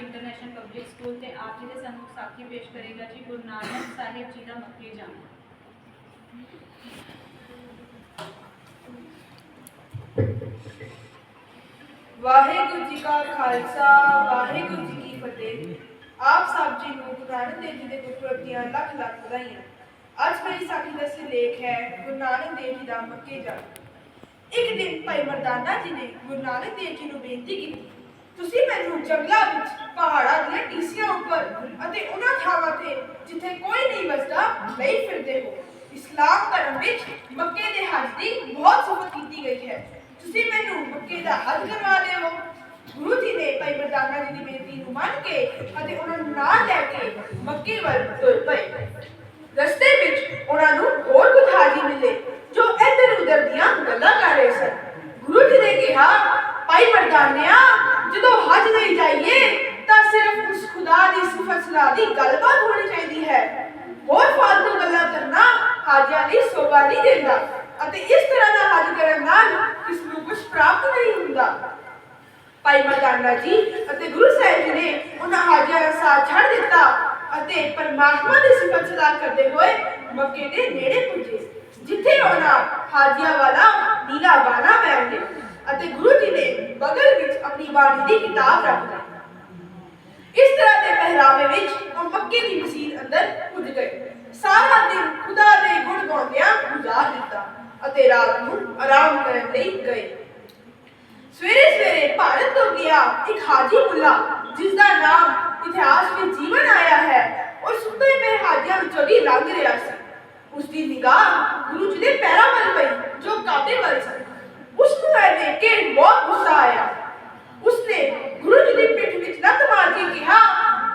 International public school ਤੇ ਆਪ ਜੀ ਦੇ ਸਾਹਮਣੇ ਸਾਖੀ ਪੇਸ਼ ਕਰੇਗਾ ਜੀ ਗੁਰੂ ਨਾਨਕ ਸਾਹਿਬ ਜੀ ਦਾ ਮੱਕੇ ਜਾਣਾ। ਵਾਹਿਗੁਰੂ ਜੀ ਕਾ ਖਾਲਸਾ, ਵਾਹਿਗੁਰੂ ਜੀ ਕੀ ਫਤਿਹ। ਆਪ ਸਭ ਜੀ ਨੂੰ ਗੁਰੂ ਨਾਨਕ ਦੇਵ ਜੀ ਦੇ ਗੁਰਪੁਰਬ ਦੀਆਂ ਲੱਖ ਲੱਖ ਵਧਾਈਆਂ। ਅੱਜ ਮੇਰੀ ਸਾਖੀ ਦਾ ਸਿਰਲੇਖ ਹੈ ਗੁਰੂ ਨਾਨਕ ਦੇਵ ਜੀ ਦਾ ਮੱਕੇ ਜਾਣਾ। ਇੱਕ ਦਿਨ ਭਾਈ ਮਰਦਾਨਾ ਜੀ ਨੇ ਗੁਰੂ ਨਾਨਕ ਦੇਵ ਜੀ ਨੂੰ ਬੇਨਤੀ ਕੀਤੀ, ਤੁਸੀਂ ਮੈਨੂੰ ਜੰਗਲਾਂ ਵਿੱਚ ਉੱਪਰ ਅਤੇ ਉਹਨਾਂ ਥਾਵਾਂ ਤੇ ਜਿੱਥੇ ਕੋਈ ਨਹੀਂ ਵਸਦਾ ਲਈ ਫਿਰਦੇ ਹੋ ਇਸਲਾਮ ਧਰਮ ਵਿੱਚ ਮੱਕੇ ਦੇ ਹੱਜ ਦੀ ਬਹੁਤ ਸਫਤ ਕੀਤੀ ਗਈ ਹੈ। ਤੁਸੀਂ ਮੈਨੂੰ ਮੱਕੇ ਦਾ ਹੱਜ ਕਰਵਾ ਦਿਓ। ਗੁਰੂ ਜੀ ਨੇ ਭਾਈ ਬਰਦਾਨਾ ਜੀ ਦੀ ਬੇਨਤੀ ਨੂੰ ਮੰਨ ਕੇ ਅਤੇ ਉਹਨਾਂ ਨੂੰ ਨਾਲ ਲੈ ਕੇ ਮੱਕੇ ਵੱਲ ਤੁਰ ਪਏ ਰਸਤੇ ਵਿੱਚ ਉਹਨਾਂ ਨੂੰ ਹੋਰ ਕੁਝ ਹਾਜੀ ਮਿਲੇ ਜੋ ਇੱਧਰ ਉੱਧਰ ਦੀਆਂ ਗੱਲਾਂ ਕਰ ਰਹੇ ਸਨ ਗੁਰੂ ਜੀ ਨੇ ਕਿਹਾ ਭਾਈ ਮਰਦਾਨਿਆ ਜਦੋਂ ਹੱਜ ਲਈ ਜਾਈਏ ਤਾਂ ਸਿਰਫ ਉਸ ਖੁਦਾ ਦੀ ਸਿਫਤ ਸਲਾਹ ਦੀ, ਗੱਲਬਾਤ ਹੋਣੀ ਚਾਹੀਦੀ ਹੈ। ਹੋਰ ਫਾਲਤੂ ਗੱਲਾਂ ਕਰਨਾ ਹਾਜੀਆਂ ਲਈ ਸੋਭਾ ਨਹੀਂ ਦਿੰਦਾ ਅਤੇ ਇਸ ਤਰ੍ਹਾਂ ਦਾ ਹੱਜ ਕਰਨ ਨਾਲ ਕਿਸ ਨੂੰ ਕੁਝ ਪ੍ਰਾਪਤ ਨਹੀਂ ਹੁੰਦਾ। ਭਾਈ ਮਰਦਾਨਾ ਜੀ ਅਤੇ ਗੁਰੂ ਸਾਹਿਬ ਜੀ ਨੇ ਉਹਨਾਂ ਹਾਜੀਆਂ ਦਾ ਸਾਥ ਛੱਡ ਦਿੱਤਾ ਅਤੇ ਪਰਮਾਤਮਾ ਦੀ ਸਿਫਤ ਸਲਾਹ ਕਰਦੇ ਹੋਏ ਮੱਕੇ ਦੇ ਨੇੜੇ ਪੁੱਜੇ, ਜਿੱਥੇ ਉਹਨਾਂ ਹਾਜੀਆਂ ਵਾਲਾ ਨੀਲਾ ਗਾਣਾ ਪਹਿਨ ਅਤੇ ਗੁਰੂ ਜੀ ਨੇ ਬਗਲ ਵਿੱਚ ਆਪਣੀ ਬਾਣੀ ਦੀ ਕਿਤਾਬ ਰੱਖ ਲਈ ਤਰ੍ਹਾਂ ਵਿੱਚ ਉਹ ਮੱਕੇ ਦੀ ਮਸਜਿਦ ਅੰਦਰ ਪੁੱਜ ਗਏ। ਸਾਰਾ ਦਿਨ ਖੁਦਾ ਦੇ ਗੁਣ ਗਾਉਂਦਿਆਂ ਗੁਜ਼ਾਰ ਦਿੱਤਾ ਅਤੇ ਰਾਤ ਨੂੰ ਆਰਾਮ ਕਰਨ ਲਈ ਗਏ। ਸਵੇਰੇ ਸਵੇਰੇ ਭਾਰਤ ਤੋਂ ਗਿਆ ਇੱਕ ਹਾਜੀ ਮੁੱਲਾ ਜਿਸ ਦਾ ਨਾਮ ਇਤਿਹਾਸ ਵਿੱਚ ਜੀਵਨ ਆਇਆ ਹੈ ਉਹ ਸੁੱਤੇ ਪਏ ਹਾਜੀਆਂ ਵਿੱਚੋਂ ਦੀ ਲੰਘ ਰਿਹਾ ਸੀ। ਉਸ ਦੀ ਨਿਗਾਹ ਗੁਰੂ ਜੀ ਦੇ ਪੈਰਾਂ ਵੱਲ ਪਈ, ਜੋ ਕਾਬੇ ਵੱਲ ਸਨ ਉਸ ਨੂੰ ਇਹ ਦੇਖ ਕੇ ਬਹੁਤ ਗੁੱਸਾ ਆਇਆ। ਉਸਨੇ ਗੁਰੂ ਜੀ ਦੀ ਪਿੱਠ ਵਿੱਚ ਲੱਤ ਮਾਰ ਕੇ ਕਿਹਾ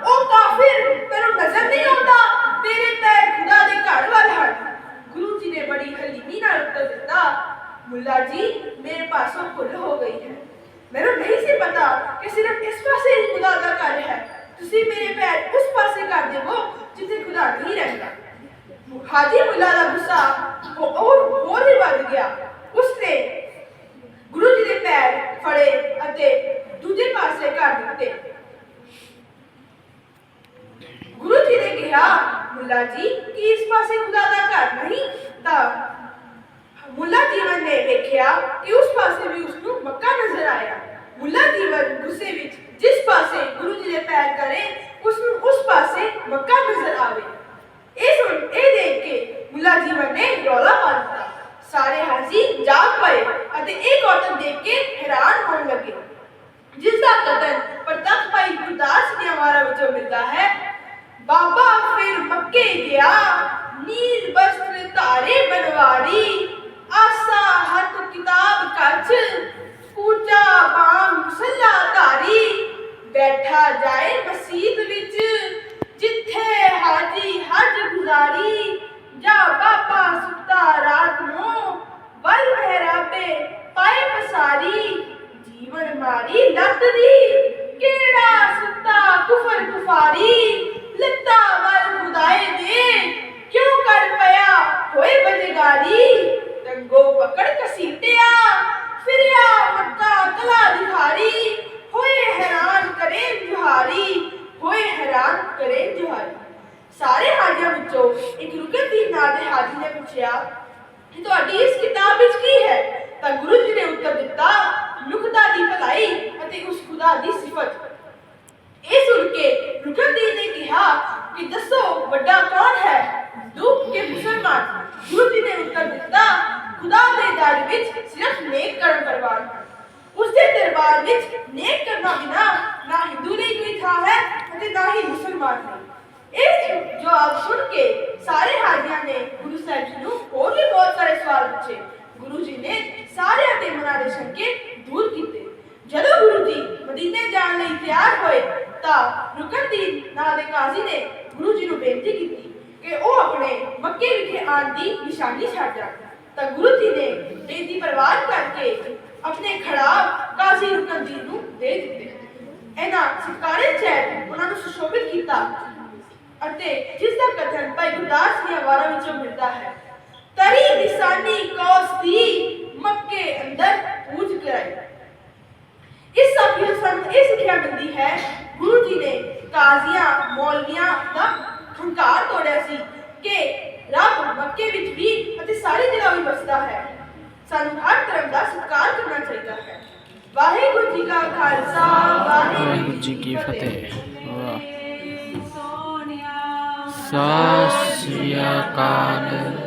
ਉਹ ਕਾਫਿਰ ਤੈਨੂੰ ਨਜ਼ਰ ਨਹੀਂ ਆਉਂਦਾ ਤੇਰੇ ਪੈਰ ਖੁਦਾ ਦੇ ਘਰ ਵੱਲ ਹਨ ਗੁਰੂ ਜੀ ਨੇ ਬੜੀ ਹਲੀਮੀ ਨਾਲ ਉੱਤਰ ਦਿੱਤਾ ਮੁੱਲਾ ਜੀ ਮੇਰੇ ਪਾਸੋਂ ਭੁੱਲ ਹੋ ਗਈ ਹੈ ਮੈਨੂੰ ਨਹੀਂ ਸੀ ਪਤਾ ਕਿ ਸਿਰਫ ਇਸ ਪਾਸੇ ਹੀ ਖੁਦਾ ਦਾ ਘਰ ਹੈ ਤੁਸੀਂ ਮੇਰੇ ਪੈਰ ਉਸ ਪਾਸੇ ਕਰ ਦੇਵੋ ਜਿੱਥੇ ਖੁਦਾ ਨਹੀਂ ਰਹਿੰਦਾ ਹਾਜੀ ਮੁੱਲਾ ਦਾ ਗੁੱਸਾ ਉਹ ਹੋਰ ਹੋਰ ਵੀ ਵੱਧ ਗਿਆ ਉਸਨੇ ਗੁਰੂ ਜੀ ਦੇ ਪੈਰ ਫੜੇ ਅਤੇ ਦੂਜੇ ਪਾਸੇ ਕਰ ਦਿੱਤੇ ਗੁਰੂ ਜੀ ਨੇ ਕਿਹਾ ਮੁੱਲਾ ਜੀ ਕੀ ਇਸ ਪਾਸੇ ਖੁਦਾ ਦਾ ਘਰ ਨਹੀਂ ਤਾਂ ਮੁੱਲਾ ਜੀਵਨ ਨੇ ਵੇਖਿਆ ਕਿ ਉਸ ਪਾਸੇ ਵੀ ਉਸ ਨੂੰ ਮੱਕਾ ਨਜ਼ਰ ਆਇਆ ਮੁੱਲਾ ਜੀਵਨ ਗੁੱਸੇ ਵਿੱਚ ਜਿਸ ਪਾਸੇ ਗੁਰੂ ਜੀ ਦੇ ਪੈਰ ਕਰੇ ਉਸ ਨੂੰ ਉਸ ਪਾਸੇ ਮੱਕਾ ਨਜ਼ਰ ਆਵੇ ਇਹ ਸੁਣ ਇਹ ਦੇਖ ਕੇ ਮੁੱਲਾ ਜੀਵਨ ਨੇ ਰੌਲਾ ਪਾ ਦਿੱਤਾ ਸਾਰੇ ਹਾਜ਼ੀ ਜਾਗ ਪਏ ਅਤੇ ਇਹ ਔਰਤ ਦੇਖ ਕੇ ਹੈਰਾਨ ਹੋਣ ਲੱਗੇ ਜਿਸ ਦਾ ਕਤਨ ਪ੍ਰਤੱਖ ਭਾਈ ਗੁਰਦਾਸ ਦੀਆਂ ਵਾਰਾਂ ਵਿੱਚੋਂ ਮਿਲਦਾ ਹੈ ਬਾਬਾ ਫਿਰ ਮੱਕੇ ਗਿਆ ਨੀਲ ਬਸਤਰ ਧਾਰੇ ਬਨਵਾਰੀ ਆਸਾ ਹੱਥ ਕਿਤਾਬ ਪੂਜਾ ਬਾਮ ਮੁਸੱਲਾ ਧਾਰੀ। ਬੈਠਾ ਜਾਏ ਮਸਜਿਦ ਵਿੱਚ, ਜਿੱਥੇ ਹਾਜੀ ਹੱਜ ਗੁਜ਼ਾਰੀ। ਜਾ ਬਾਬਾ ਸੁੱਤਾ ਰਾਤ ਨੂੰ, ਵੱਲ ਮਹਿਰਾਬੇ ਪਾਏ ਪਸਾਰੀ। ਜੀਵਨ ਮਾਰੀ ਲੱਤ ਦੀ, ਕਿਹੜਾ ਸੁੱਤਾ ਕੁਫਰ ਕੁਫਾਰੀ। ਲੱਤਾ ਵੱਲ ਖੁਦਾਏ ਦੇ ਕਿਉਂ ਕਰ ਪਿਆ ਹੋਏ ਬਜਗਾਰੀ ਤੰਗੋ ਪਕੜ ਕਸੀਟਿਆ ਫਿਰਿਆ ਮੱਕਾ ਕਲਾ ਦਿਹਾਰੀ ਹੋਏ ਹੈਰਾਨ ਕਰੇ ਜੁਹਾਰੀ ਹੋਏ ਹੈਰਾਨ ਕਰੇ ਜੁਹਾਰੀ ਸਾਰੇ ਹਾਜੀਆਂ ਵਿੱਚੋਂ ਇੱਕ ਰੁਕਨਦੀਨ ਨਾਂ ਦੇ ਹਾਜੀ ਨੇ ਪੁੱਛਿਆ ਕਿ ਤੁਹਾਡੀ ਇਸ ਕਿਤਾਬ ਵਿੱਚ ਕੀ ਹੈ ਤਾਂ ਗੁਰੂ ਜੀ ਨੇ ਉੱਤਰ ਦਿੱਤਾ ਲੁਕਦਾ ਦੀ ਭਲਾਈ ਅਤੇ ਉਸ ਖੁਦਾ ਦੀ ਸਿਫਤ ਇਹ ਸੁਣ ਕੇ ਰੁਕਨਦੀਨ ਨੇ ਕਿਹਾ ਕਿ ਦੱਸੋ ਵੱਡਾ ਕੌਣ ਹੈ ਦੁੱਖ ਕੇ ਮੁਸਲਮਾਨ ਗੁਰੂ ਜੀ ਨੇ ਉੱਤਰ ਦਿੱਤਾ ਖੁਦਾ ਦੇ ਦਰ ਵਿੱਚ ਸਿਰਫ ਨੇਕ ਕਰਮ ਕਰਵਾਨ ਹਨ ਉਸ ਦੇ ਦਰਬਾਰ ਵਿੱਚ ਨੇਕ ਕਰਨਾ ਬਿਨਾ ਨਾ ਹਿੰਦੂ ਲਈ ਕੋਈ ਥਾਂ ਹੈ ਅਤੇ ਨਾ ਹੀ ਮੁਸਲਮਾਨ ਲਈ ਇਸ ਜਵਾਬ ਸੁਣ ਕੇ ਸਾਰੇ ਹਾਜ਼ੀਆਂ ਨੇ ਗੁਰੂ ਸਾਹਿਬ ਜੀ ਨੂੰ ਹੋਰ ਵੀ ਬਹੁਤ ਸਾਰੇ ਸਵਾਲ ਪੁੱਛੇ। ਗੁਰੂ ਜੀ ਨੇ ਸਾਰਿਆਂ ਦੇ ਮਨਾਂ ਦੇ ਸ਼ੰਕੇ ਦੂਰ ਕੀਤੇ। ਜਦੋਂ ਗੁਰੂ ਜੀ ਮਦੀਨੇ ਜਾਣ ਲਈ ਤਿਆਰ ਹੋਏ, ਤਾਂ ਰੁਕਨਦੀਨ ਨਾਂ ਦੇ ਕਾਜ਼ੀ ਨੇ ਗੁਰੂ ਜੀ ਨੂੰ ਬੇਨਤੀ ਕੀਤੀ ਕਿ ਉਹ ਆਪਣੇ ਮੱਕੇ ਵਿਖੇ ਆਉਣ ਦੀ ਨਿਸ਼ਾਨੀ ਛੱਡ ਜਾਣ। ਤਾਂ ਗੁਰੂ ਜੀ ਨੇ ਬੇਨਤੀ ਪ੍ਰਵਾਨ ਕਰਕੇ ਆਪਣੇ ਖੜਾਬ ਕਾਜ਼ੀ ਰੁਕਨਦੀਨ ਨੂੰ ਦੇ ਦਿੱਤੇ। ਇਹਨਾਂ ਸਤਕਾਰੇ ਚੈਨ ਉਹਨਾਂ ਨੂੰ ਸੁਸ਼ੋਭਿਤ ਕੀਤਾ ਅਤੇ ਜਿਸ ਦਾ ਕਥਨ ਭਾਈ ਗੁਰਦਾਸ ਦੀਆਂ ਵਾਰਾਂ ਵਿੱਚੋਂ ਮਿਲਦਾ ਹੈ ਤਰੀ ਨਿਸ਼ਾਨੀ ਕੌਸ ਦੀ ਮੱਕੇ ਅੰਦਰ ਪੂਜ ਕਰਾਈ। ਇਸ ਨੂੰ ਸਾਨੂੰ ਇਹ ਸਿੱਖਿਆ ਮਿਲਦੀ ਹੈ ਗੁਰੂ ਜੀ ਨੇ ਕਾਜ਼ੀਆਂ ਮੌਲਵੀਆਂ ਦਾ ਹੰਕਾਰ ਤੋੜਿਆ ਸੀ ਕਿ ਰੱਬ ਮੱਕੇ ਵਿੱਚ ਵੀ ਅਤੇ ਸਾਰੀ ਜਗ੍ਹਾ ਵੀ ਵਸਦਾ ਹੈ। ਸਾਨੂੰ ਹਰ ਧਰਮ ਦਾ ਸਤਿਕਾਰ ਕਰਨਾ ਚਾਹੀਦਾ ਹੈ। ਵਾਹਿਗੁਰੂ ਜੀ ਕਾ ਖਾਲਸਾ ਵਾਹਿਗੁਰੂ ਜੀ ਕੀ ਫਤਿਹ। ਵਾਹ। ਸਤਿ ਸ੍ਰੀ ਅਕਾਲ।